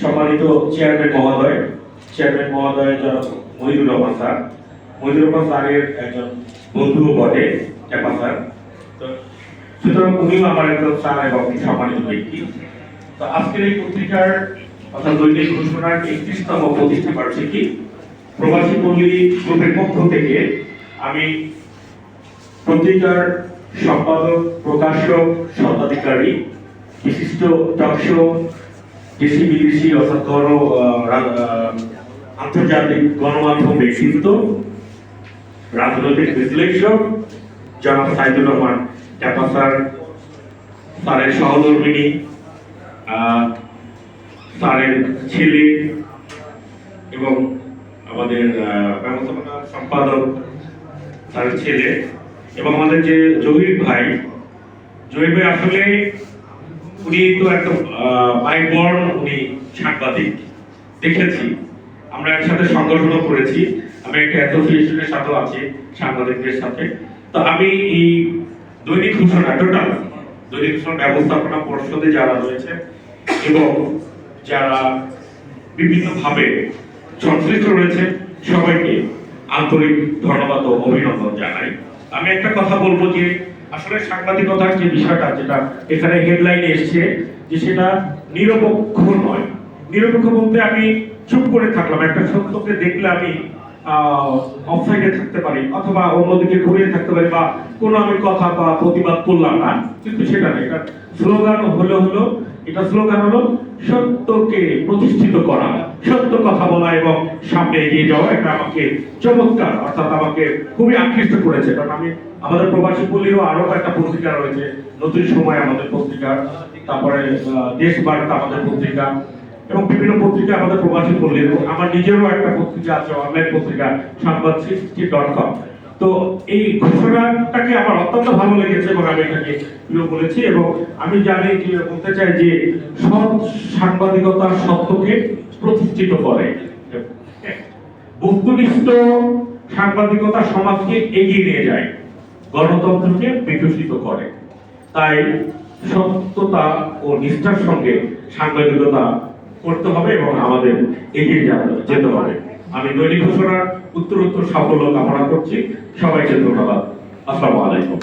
সম্মানিত চেয়ারম্যান মহোদয় চেয়ারম্যান মহোদয় জনাব মহিদুর রহমান স্যার। মহিদুর রহমান স্যারের একজন বন্ধু বটে ক্যাপা স্যার। তো সুতরাং উনিও আমার একজন স্যার এবং সম্মানিত ব্যক্তি। তো আজকের এই পত্রিকার অর্থাৎ দৈনিক ঘোষণার একত্রিশতম প্রতিষ্ঠা বার্ষিকী প্রবাসী পল্লী গ্রুপের পক্ষ থেকে আমি পত্রিকার সম্পাদক, প্রকাশক, স্বত্বাধিকারী, বিশিষ্ট টকশো দেশি অর্থাৎ গণ আন্তর্জাতিক গণমাধ্যম ব্যক্তিত্ব, রাজনৈতিক বিশ্লেষক, জনাব সাইদুর রহমান ট্যাপা স্যার স্যারের সহধর্মিনী স্যারের ছেলে এবং আমাদের ব্যবস্থাপনা সম্পাদক স্যারের ছেলে এবং আমাদের যে জহির ভাই জহির ভাই আসলে উনি তো একটা বাই বর্ন উনি সাংবাদিক। দেখেছি, আমরা একসাথে সংগঠনও করেছি। আমি একটা অ্যাসোসিয়েশনের সাথেও আছি সাংবাদিকদের সাথে। তো আমি এই দৈনিক ঘোষণা, টোটাল দৈনিক ঘোষণা ব্যবস্থাপনা পর্ষদে যারা রয়েছে এবং যারা বিভিন্নভাবে সংশ্লিষ্ট রয়েছে, সবাইকে আন্তরিক ধন্যবাদ ও অভিনন্দন জানাই। আমি একটা কথা বলব যে আসলে সাংবাদিকতার যে বিষয়টা, যেটা এখানে হেডলাইনে এসছে, যে সেটা নিরপেক্ষ নয়। নিরপেক্ষ বলতে আমি চুপ করে থাকলাম, একটা সত্যকে দেখলে আমি অফসাইডে থাকতে পারি, অথবা অন্যদিকে ঘুরিয়ে থাকতে পারি, বা কোনো আমি কথা বা প্রতিবাদ করলাম না, কিন্তু সেটা না, এটা স্লোগান হলো হলো, এটা স্লোগান হলো সত্যকে প্রতিষ্ঠিত করা, সত্য কথা বলা এবং সামনে এগিয়ে যাওয়া, এটা আমাকে চমৎকার, অর্থাৎ আমাকে খুবই আকৃষ্ট করেছে। কারণ আমি আমাদের প্রবাসী পল্লীরও আরও একটা পত্রিকা রয়েছে, নতুন সময় আমাদের পত্রিকা, তারপরে দেশ বার্তা আমাদের পত্রিকা, এবং বিভিন্ন পত্রিকা আমাদের প্রবাসী পল্লীর আমার নিজেরও একটা পত্রিকা আছে অনলাইন পত্রিকা, সংবাদ সৃষ্টি ডট কম তো এই ঘোষণাটাকে আমার অত্যন্ত ভালো লেগেছে এবং আমি এটাকে প্রিয় বলেছি এবং আমি জানি যে বলতে চাই যে সৎ সাংবাদিকতার সত্যকে প্রতিষ্ঠিত করে। বস্তুনিষ্ঠ সাংবাদিকতা সমাজকে এগিয়ে নিয়ে যায়, গণতন্ত্রকে বিকশিত করে। তাই সত্যতা ও নিষ্ঠার সঙ্গে সাংবাদিকতা করতে হবে এবং আমাদের এগিয়ে যেতে হবে। আমি দৈনিক ঘোষণার উত্তর উত্তর সাফল্য কামনা করছি। সবাইকে ধন্যবাদ। আসসালামু আলাইকুম।